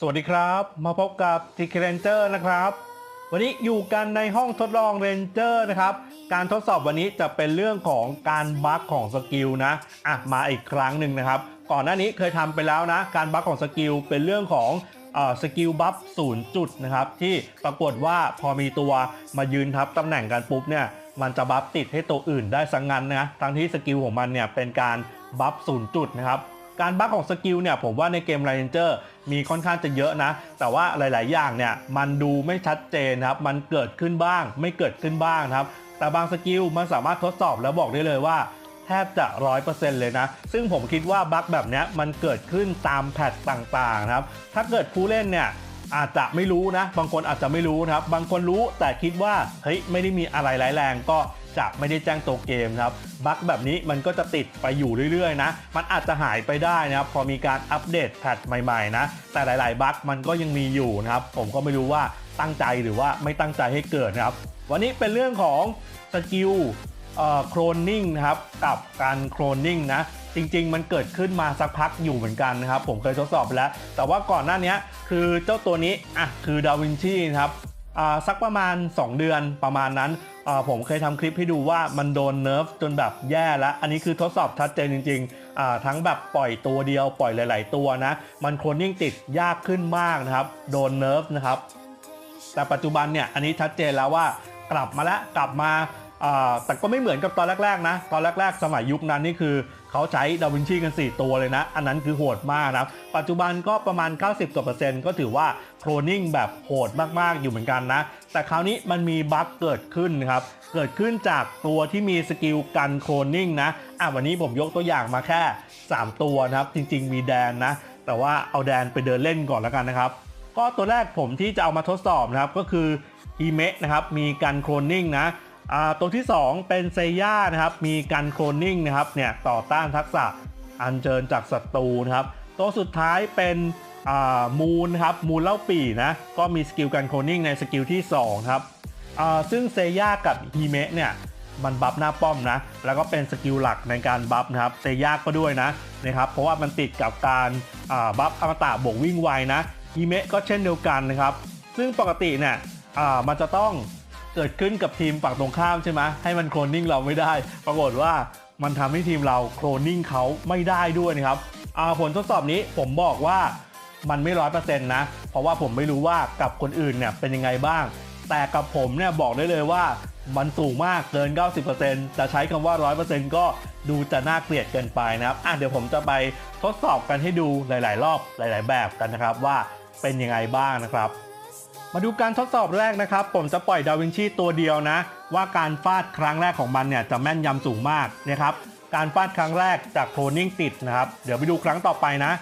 สวัสดีครับ มาพบกับทีเคเรนเจอร์นะครับ วันนี้อยู่กันในห้องทดลองเรนเจอร์นะครับ การทดสอบวันนี้จะเป็นเรื่องของการบั๊กของสกิลนะอะมาอีกครั้งหนึ่งนะครับ ก่อนหน้านี้เคยทำไปแล้วนะ การบั๊กของสกิลเป็นเรื่องของเอ่อสกิลบัฟศูนย์จุดนะครับ ที่ปรากฏว่าพอมีตัวมายืนทับตำแหน่งกันปุ๊บเนี่ยมันจะบัฟติดให้ตัวอื่นได้สังงันนะทั้งที่สกิลของมันเนี่ยเป็นการบัฟศูนย์จุดนะครับ การบั๊กของสกิลเนี่ยผมว่าในเกม r รเนเจอร์มีค่อนข้างจะเยอะนะ แต่ว่าหลาย ๆ อย่างเนี่ยมันดูไม่ชัดเจนนะครับ มันเกิดขึ้นบ้าง ไม่เกิดขึ้นบ้างครับ แต่บางสกิลมันสามารถทดสอบแล้วบอกได้เลยว่าแทบจะ 100%เลยนะ ซึ่งผมคิดว่าบั๊กแบบนี้มันเกิดขึ้นตามแพทต่างๆครับ ถ้าเกิดผู้เล่นเนี่ยอาจจะไม่รู้นะ บางคนอาจจะไม่รู้นะครับ บางคนรู้แต่คิดว่าเฮ้ยไม่ได้มีอะไรร้ายแรงก็ จะไม่ได้แจ้งตัวเกมนะครับบั๊กแบบนี้มันก็จะติดไปอยู่เรื่อยๆนะ มันอาจจะหายไปได้นะครับพอมีการอัปเดตแพทใหม่ๆนะ แต่หลายๆบั๊กมันก็ยังมีอยู่นะครับ ผมก็ไม่รู้ว่าตั้งใจหรือว่าไม่ตั้งใจให้เกิดนะครับ วันนี้เป็นเรื่องของสกิลโครนนิ่งนะครับกับการโครนนิ่งนะจริง ๆ มันเกิดขึ้นมาสักพักอยู่เหมือนกันนะครับ ผมเคยทดสอบแล้ว แต่ว่าก่อนหน้านี้คือเจ้าตัวนี้อะคือดาวินชีนะครับอ่าสักประมาณ 2 เดือนประมาณนั้น อ่าผมเคยทำคลิปให้ดูว่ามันโดนเนิร์ฟจนแบบแย่แล้ว อันนี้คือทดสอบชัดเจนจริงๆอ่าทั้งแบบปล่อยตัวเดียวปล่อยหลาย ๆ ตัวนะ มันโครนนิ่งติดยากขึ้นมากนะครับ โดนเนิร์ฟนะครับ แต่ปัจจุบันเนี่ยอันนี้ชัดเจนแล้วว่ากลับมาแล้วกลับมาแต่ก็ไม่เหมือนกับตอนแรก ๆ นะ ตอนแรก ๆ สมัยยุคนั้นนี่คือเขาใช้ดาวินชีกัน 4 ตัวเลยนะ อันนั้นคือโหดมากนะครับปัจจุบันก็ประมาณ 90กว่าเปอร์เซ็นต์ก็ถือว่าโครนนิ่งแบบโหดมาก ๆ อยู่เหมือนกันนะ แต่คราวนี้มันมีบั๊กเกิดขึ้นครับ เกิดขึ้นจากตัวที่มีสกิลกันโครนนิ่งนะ อะวันนี้ผมยกตัวอย่างมาแค่ 3 ตัวนะครับ จริง ๆ มีแดนนะ แต่ว่าเอาแดนไปเดินเล่นก่อนแล้วกันนะครับ ก็ตัวแรกผมที่จะเอามาทดสอบนะครับก็คืออีเมะนะครับ มีการโครนนิ่งนะอ่าตัวที่ 2 เป็นเซย่านะครับ มีการโครนนิ่งนะครับ เนี่ยต่อต้านทักษะอันเชิญจากศัตรูนะครับ ตัวสุดท้ายเป็น มูนครับมูนเล่าปีนะก็มีสกิลการโครนนิ่งในสกิลที่ 2 ครับซึ่งเซย่ากับฮีเมะเนี่ยมันบัฟหน้าป้อมนะ แล้วก็เป็นสกิลหลักในการบัฟนะครับเซย่าก็ด้วยนะนะครับเพราะว่ามันติดกับการบัฟอมตะบวกวิ่งไวนะอีเมะก็เช่นเดียวกันนะครับ ซึ่งปกติเนี่ยมันจะต้องเกิดขึ้นกับทีมฝั่งตรงข้ามใช่ไหมให้มันโคลนนิ่งเราไม่ได้ ปรากฏว่ามันทำให้ทีมเราโคลนนิ่งเขาไม่ได้ด้วยนะครับผลทดสอบนี้ผมบอกว่า มันไม่ร้อยเปอร์เซ็นต์นะ เพราะว่าผมไม่รู้ว่ากับคนอื่นเนี่ยเป็นยังไงบ้าง แต่กับผมเนี่ยบอกได้เลยว่ามันสูงมากเกิน 90%จะใช้คำว่า 100%ก็ดูจะน่าเกลียดเกินไปนะครับอะเดี๋ยวผมจะไปทดสอบกันให้ดูหลาย ๆ รอบหลาย ๆ แบบกันนะครับว่าเป็นยังไงบ้างนะครับ มาดูการทดสอบแรกนะครับ ผมจะปล่อยดาวินชีตัวเดียวนะ ว่าการฟาดครั้งแรกของมันเนี่ยจะแม่นยำสูงมากนะครับ การฟาดครั้งแรกจากโคลนนิ่งติดนะครับ เดี๋ยวไปดูครั้งต่อไปนะ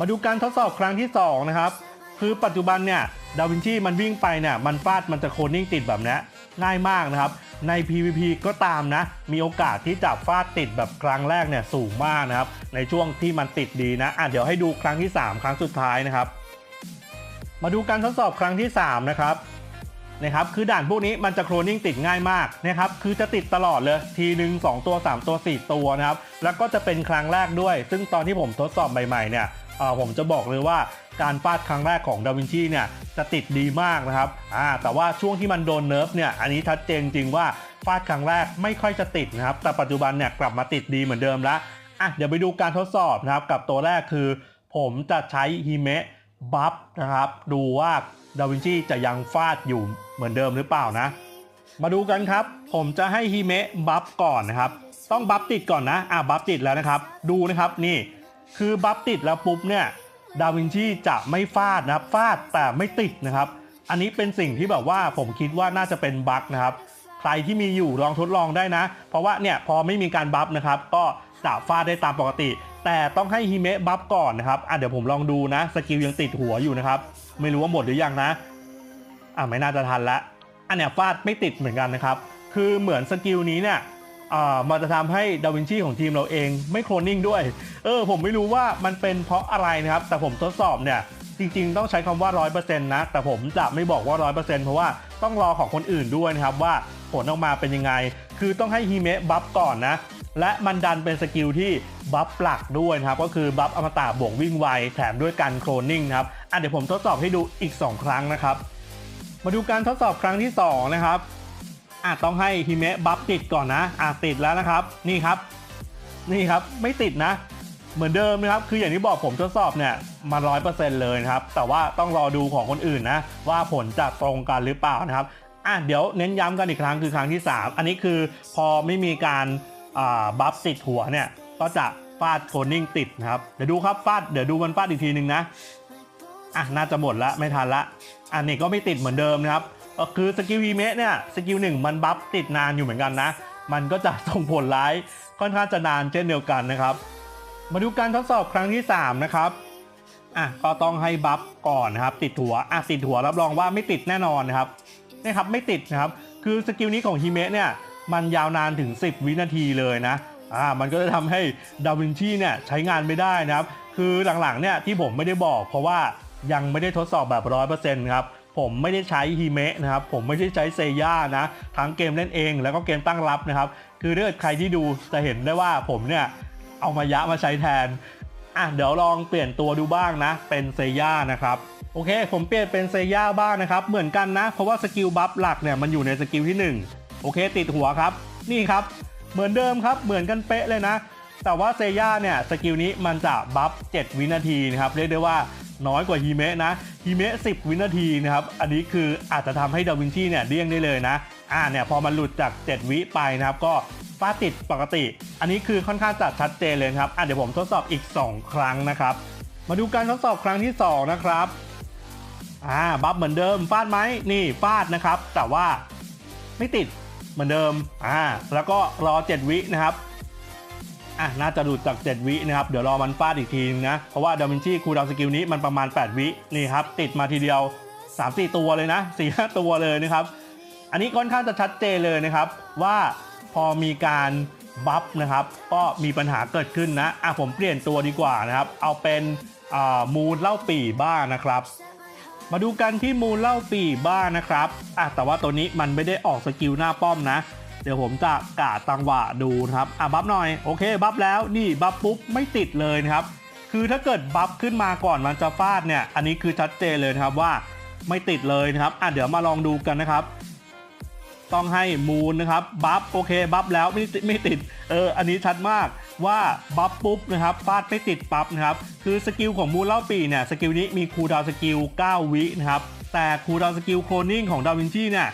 มาดูการทดสอบครั้งที่ 2 นะครับ คือปัจจุบันเนี่ยดาวินชีมันวิ่งไปเนี่ยมันฟาดมันจะโคลนนิ่งติดแบบนี้ง่ายมากนะครับ ใน PVP ก็ตามนะ มีโอกาสที่จะฟาดติดแบบครั้งแรกเนี่ยสูงมากนะครับ ในช่วงที่มันติดดีนะอะเดี๋ยวให้ดูครั้งที่ 3 ครั้งสุดท้ายนะครับ มาดูการทดสอบครั้งที่ 3 นะครับนะครับคือด่านพวกนี้มันจะโคลนิ่งติดง่ายมากนะครับคือจะติดตลอดเลยทีหนึ่ง2ตัว 3 ตัว 4 ตัวนะครับแล้วก็จะเป็นครั้งแรกด้วย ซึ่งตอนที่ผมทดสอบใหม่ๆเนี่ย ผมจะบอกเลยว่าการฟาดครั้งแรกของดาวินชีเนี่ยจะติดดีมากนะครับแต่ว่าช่วงที่มันโดนเนิร์ฟเนี่ยอันนี้ชัดเจนจริงว่าฟาดครั้งแรกไม่ค่อยจะติดนะครับ แต่ปัจจุบันเนี่ยกลับมาติดดีเหมือนเดิมแล้วอะเดี๋ยวไปดูการทดสอบนะครับ กับตัวแรกคือ ผมจะใช้ฮิเมะบัฟนะครับ ดูว่าดาวินชีจะยังฟาดอยู่เหมือนเดิมหรือเปล่านะ มาดูกันครับ ผมจะให้ฮิเมะบัฟก่อนนะครับ ต้องบัฟติดก่อนนะ อะบัฟติดแล้วนะครับ ดูนะครับนี่ คือบัฟติดแล้วปุ๊บเนี่ยดาวินชีจะไม่ฟาดนะครับฟาดแต่ไม่ติดนะครับ อันนี้เป็นสิ่งที่แบบว่าผมคิดว่าน่าจะเป็นบั๊กนะครับ ใครที่มีอยู่ลองทดลองได้นะ เพราะว่าเนี่ยพอไม่มีการบัฟนะครับ ก็จะฟาดได้ตามปกติ แต่ต้องให้ฮิเมะบัฟก่อนนะครับอะเดี๋ยวผมลองดูนะ สกิลยังติดหัวอยู่นะครับ ไม่รู้ว่าหมดหรือยังนะอะไม่น่าจะทันละอันเนี้ยฟาดไม่ติดเหมือนกันนะครับ คือเหมือนสกิลนี้เนี่ย อ่ามันจะทำให้ดาวินชีของทีมเราเองไม่โคลนนิ่งด้วย เออ ผมไม่รู้ว่ามันเป็นเพราะอะไรนะครับ แต่ผมทดสอบเนี่ย จริงๆ ต้องใช้คำว่า 100%นะ แต่ผมจะไม่บอกว่า 100%เพราะว่าต้องรอของคนอื่นด้วยนะครับว่าผลออกมาเป็นยังไง คือต้องให้ฮิเมะบัฟก่อนนะ และมันดันเป็นสกิลที่บัฟหลักด้วยนะครับ ก็คือบัฟอมตะบวกวิ่งไว แถมด้วยการโคลนนิ่งนะครับ อะเดี๋ยวผมทดสอบให้ดูอีก 2 ครั้งนะครับ มาดูการทดสอบครั้งที่ 2 นะครับ อะต้องให้ฮิเมะบัฟติดก่อนนะอะติดแล้วนะครับ นี่ครับ นี่ครับไม่ติดนะ เหมือนเดิมนะครับ คืออย่างที่บอกผมทดสอบเนี่ยมาร้อยเปอร์เซ็นต์เลยนะครับ แต่ว่าต้องรอดูของคนอื่นนะ ว่าผลจะตรงกันหรือเปล่านะครับอะเดี๋ยวเน้นย้ำกันอีกครั้งคือครั้งที่ 3 อันนี้คือพอไม่มีการอ่าบัฟติดหัวเนี่ย ก็จะฟาดโคนนิ่งติดนะครับ เดี๋ยวดูครับฟาดเดี๋ยวดูมันฟาดอีกทีหนึ่งนะอะน่าจะหมดละไม่ทันละอันนี้ก็ไม่ติดเหมือนเดิมนะครับ ก็คือสกิลฮีเมะเนี่ยสกิลหนึ่งมันบัฟติดนานอยู่เหมือนกันนะ มันก็จะส่งผลร้ายค่อนข้างจะนานเช่นเดียวกันนะครับ มาดูการทดสอบครั้งที่ 3 นะครับอะก็ต้องให้บัฟก่อนนะครับ ติดหัวอะติดหัวรับรองว่าไม่ติดแน่นอนนะครับนี่ครับไม่ติดนะครับ คือสกิลนี้ของฮิเมะเนี่ยมันยาวนานถึง 10 วินาทีเลยนะอ่ามันก็จะทำให้ดาวินชีเนี่ยใช้งานไม่ได้นะครับ คือหลังๆเนี่ยที่ผมไม่ได้บอก เพราะว่ายังไม่ได้ทดสอบแบบร้อยเปอร์เซ็นต์ครับ ผมไม่ได้ใช้ฮิเมะนะครับ ผมไม่ได้ใช้เซย่านะ ทั้งเกมเล่นเอง แล้วก็เกมตั้งรับนะครับ คือถ้าเกิดใครที่ดูจะเห็นได้ว่าผมเนี่ยเอามายะมาใช้แทน อะเดี๋ยวลองเปลี่ยนตัวดูบ้างนะ เป็นเซย่านะครับโอเค ผมเปลี่ยนเป็นเซย่าบ้างนะครับ เหมือนกันนะ เพราะว่าสกิลบัฟหลักเนี่ยมันอยู่ในสกิลที่ 1 โอเค ติดหัวครับ นี่ครับ เหมือนเดิมครับ เหมือนกันเป๊ะเลยนะ แต่ว่าเซย่าเนี่ยสกิลนี้มันจะบัฟ 7 วินาทีนะครับ เรียกได้ว่า น้อยกว่าฮีเมะนะฮีเมะ10 วินาทีนะครับอันนี้คืออาจจะทำให้ดาวินชีเนี่ยเลี่ยงได้เลยนะอ่าเนี่ยพอมันหลุดจาก 7 วิไปนะครับก็ฟาดติดปกติ อันนี้คือค่อนข้างจะชัดเจนเลยครับอะเดี๋ยวผมทดสอบอีก 2 ครั้งนะครับ มาดูการทดสอบครั้งที่ 2 นะครับอ่าบัฟเหมือนเดิมฟาดไหมนี่ฟาดนะครับ แต่ว่าไม่ติดเหมือนเดิมอ่าแล้วก็รอ 7 วินะครับ อะน่าจะหลุดจาก 7 วินะครับ เดี๋ยวรอมันฟาดอีกทีนึงนะ เพราะว่าดาวินชีคูดาวสกิลนี้มันประมาณ 8 วินี่ครับ ติดมาทีเดียว 3-4 ตัวเลยนะ 4-5 ตัวเลยนะครับ อันนี้ค่อนข้างจะชัดเจนเลยนะครับ ว่าพอมีการบัฟนะครับ ก็มีปัญหาเกิดขึ้นนะ อะผมเปลี่ยนตัวดีกว่านะครับ เอาเป็นอ่ามูลเล่าปี่บ้างนะครับ มาดูกันที่มูลเล่าปี่บ้างนะครับอะแต่ว่าตัวนี้มันไม่ได้ออกสกิลหน้าป้อมนะ เดี๋ยวผมจะกาดตังหวะดูนะครับอะบัฟหน่อยโอเคบัฟแล้วนี่บัฟปุ๊บไม่ติดเลยนะครับคือถ้าเกิดบัฟขึ้นมาก่อนมันจะฟาดเนี่ยอันนี้คือชัดเจนเลยนะครับว่าไม่ติดเลยนะครับอะเดี๋ยวมาลองดูกันนะครับ ต้องให้มูลนะครับบัฟโอเคบัฟแล้วไม่ติดไม่ติดเอออันนี้ชัดมากว่าบัฟปุ๊บนะครับฟาดไม่ติดปั๊บนะครับคือสกิลของมูลเล่าปีเนี่ยสกิลนี้มีคูดาวสกิล 9 วินะครับแต่คูดาวสกิลโคลนิ่งของดาวินชีเนี่ย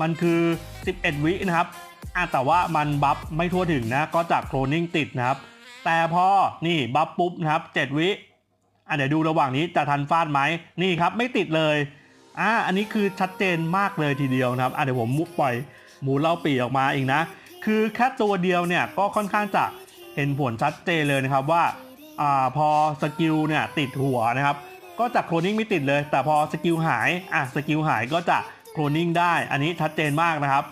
มันคือ 11 วินะครับ อะแต่ว่ามันบัฟไม่ทั่วถึงนะ ก็จากโคลนิ่งติดนะครับ แต่พอนี่บัฟปุ๊บนะครับ 7 วิอะเดี๋ยวดูระหว่างนี้จะทันฟาดไหมนี่ครับไม่ติดเลยอ่าอันนี้คือชัดเจนมากเลยทีเดียวนะครับอะเดี๋ยวผมมุกปล่อยหมูเล่าปีออกมาอีกนะ คือแค่ตัวเดียวเนี่ยก็ค่อนข้างจะเห็นผลชัดเจนเลยนะครับว่าอ่าพอสกิลเนี่ยติดหัวนะครับ ก็จากโคลนิ่งไม่ติดเลย แต่พอสกิลหายอะสกิลหายก็จะโคลนิ่งได้ อันนี้ชัดเจนมากนะครับ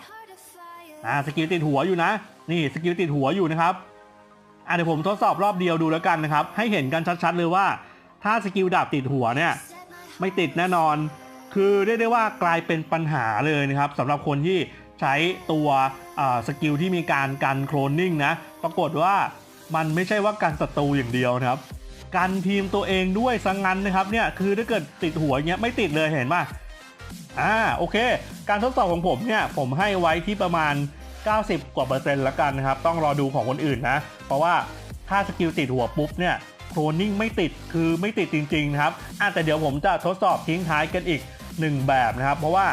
อ่าสกิลติดหัวอยู่นะ นี่สกิลติดหัวอยู่นะครับอะเดี๋ยวผมทดสอบรอบเดียวดูแล้วกันนะครับ ให้เห็นกันชัดๆเลยว่า ถ้าสกิลดาบติดหัวเนี่ย ไม่ติดแน่นอน คือเรียกได้ว่ากลายเป็นปัญหาเลยนะครับสำหรับคนที่ใช้ตัวสกิลที่มีการกันโคลนนิ่งนะ ปรากฏว่ามันไม่ใช่ว่ากันศัตรูอย่างเดียวนะครับ กันทีมตัวเองด้วยสังงันนะครับเนี่ยคือถ้าเกิดติดหัวเงี้ยไม่ติดเลยเห็นป่ะ อ่าโอเค การทดสอบของผมเนี่ยผมให้ไว้ที่ประมาณ 90 กว่าเปอร์เซ็นต์ละกันนะครับ ต้องรอดูของคนอื่นนะ เพราะว่าถ้าสกิลติดหัวปุ๊บเนี่ยโคลนนิ่งไม่ติดคือไม่ติดจริงๆนะครับอะแต่เดี๋ยวผมจะทดสอบทิ้งท้ายกันอีก 1 แบบนะครับ เพราะว่า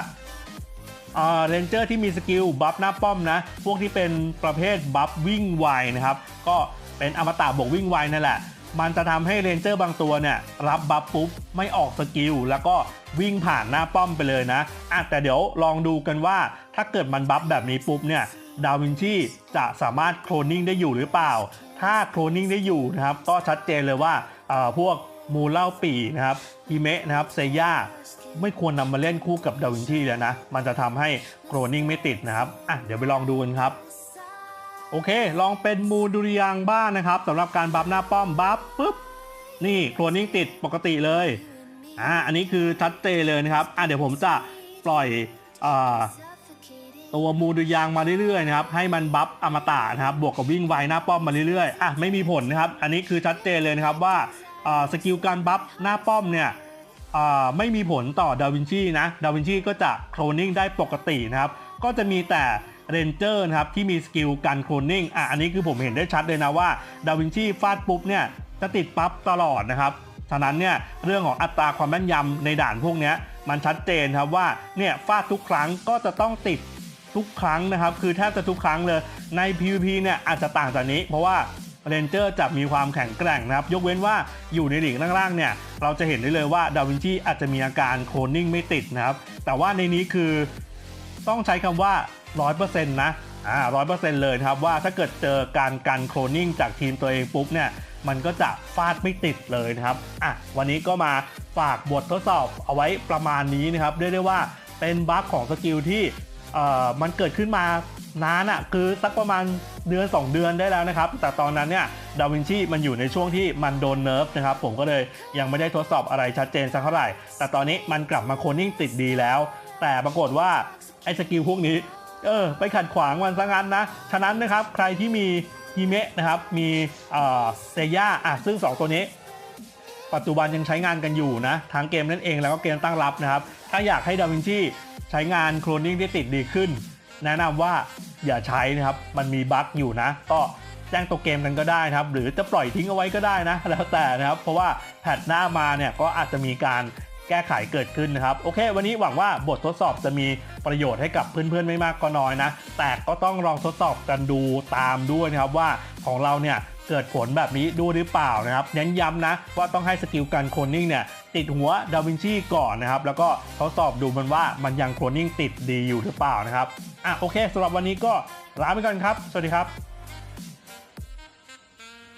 เรนเจอร์ที่มีสกิลบัฟหน้าป้อมนะ พวกที่เป็นประเภทบัฟวิ่งไวนะครับ ก็เป็นอมตะบวกวิ่งไวนั่นแหละ มันจะทำให้เรนเจอร์บางตัวเนี่ยรับบัฟปุ๊บไม่ออกสกิลแล้วก็วิ่งผ่านหน้าป้อมไปเลยนะอะแต่เดี๋ยวลองดูกันว่าถ้าเกิดมันบัฟแบบนี้ปุ๊บเนี่ยดาวินชีจะสามารถโคลนนิ่งได้อยู่หรือเปล่า ถ้าโคลนนิ่งได้อยู่นะครับก็ชัดเจนเลยว่าพวกมูเล่าปีนะครับฮิเมะนะครับเซย่าไม่ควรนำมาเล่นคู่กับดาวินชีแล้วนะ มันจะทำให้โคลนนิ่งไม่ติดนะครับอะเดี๋ยวไปลองดูกันครับ โอเค ลองเป็นมูดุริยางบ้างนะครับสำหรับการบัฟหน้าป้อมบัฟปุ๊บ นี่โคลนนิ่งติดปกติเลย อ่า อันนี้คือชัดเจนเลยนะครับ อะเดี๋ยวผมจะปล่อยอ่าตัวมูดูยางมาเรื่อยๆนะครับ ให้มันบัฟอมตะนะครับ บวกกับวิ่งไวหน้าป้อมมาเรื่อยๆ อะ ไม่มีผลนะครับ อันนี้คือชัดเจนเลยนะครับว่าสกิลการบัฟหน้าป้อมเนี่ยไม่มีผลต่อดาวินชีนะ ดาวินชีก็จะโคลนิ่งได้ปกตินะครับ ก็จะมีแต่เรนเจอร์นะครับที่มีสกิลการโคลนนิ่งอะอันนี้คือผมเห็นได้ชัดเลยนะว่าดาวินชีฟาดปุ๊บเนี่ยจะติดปั๊บตลอดนะครับฉะนั้นเนี่ยเรื่องของอัตราความแม่นยำในด่านพวกนี้มันชัดเจนครับว่าเนี่ยฟาดทุกครั้งก็จะต้องติดทุกครั้งนะครับ คือแทบจะทุกครั้งเลยใน PVP เนี่ยอาจจะต่างจากนี้ เพราะว่าเรนเจอร์จะมีความแข็งแกร่งนะครับ ยกเว้นว่าอยู่ในหลีกล่างๆเนี่ยเราจะเห็นได้เลยว่าดาวินชีอาจจะมีอาการโคลนนิ่งไม่ติดนะครับ แต่ว่าในนี้คือต้องใช้คำว่า 100%นะอ่า100%เลยนะครับว่าถ้าเกิดเจอการกันโคลนนิ่งจากทีมตัวเองปุ๊บเนี่ยมันก็จะฟาดไม่ติดเลยนะครับอะวันนี้ก็มาฝากบททดสอบเอาไว้ประมาณนี้นะครับเรียกได้ว่าเป็นบั๊กของสกิลที่เอ่อมันเกิดขึ้นมานานอะ่ะคือสักประมาณเดือน 2 เดือนได้แล้วนะครับ แต่ตอนนั้นเนี่ยดาวินชีมันอยู่ในช่วงที่มันโดนเนิร์ฟนะครับ ผมก็เลยยังไม่ได้ทดสอบอะไรชัดเจนสักเท่าไหร่ แต่ตอนนี้มันกลับมาโคลนนิ่งติดดีแล้ว แต่ปรากฏว่าไอ้สกิลพวกนี้ เออไปขัดขวางมันซะงั้นนะ ฉะนั้นนะครับใครที่มีฮิเมะนะครับมีเซย่าอะซึ่ง 2 ตัวนี้ ปัจจุบันยังใช้งานกันอยู่นะทั้งเกมนั่นเองแล้วก็เกมตั้งรับนะครับ ถ้าอยากให้ดาวินชีใช้งานโคลนนิ่งได้ติดดีขึ้น แนะนำว่าอย่าใช้นะครับ มันมีบั๊กอยู่นะ ก็แจ้งตัวเกมกันก็ได้นะครับ หรือจะปล่อยทิ้งเอาไว้ก็ได้นะ แล้วแต่นะครับ เพราะว่าแพทหน้ามาเนี่ยก็อาจจะมีการ ก้ไขเกิดขึ้นนะครับ โอเค วันนี้หวังว่าบททดสอบจะมีประโยชน์ให้กับเพื่อนๆไม่มากก็น้อยนะ แต่ก็ต้องลองทดสอบกันดูตามด้วยนะครับว่าของเราเนี่ยเกิดผลแบบนี้ดูหรือเปล่านะครับเน้นย้ำนะว่าต้องให้สกิลการโคลนนิ่งเนี่ยติดหัวดาวินชีก่อนนะครับ แล้วก็ทดสอบดูมันว่ามันยังโคลนนิ่งติดดีอยู่หรือเปล่านะครับอะโอเคสำหรับวันนี้ก็ลาไปก่อนครับ สวัสดีครับ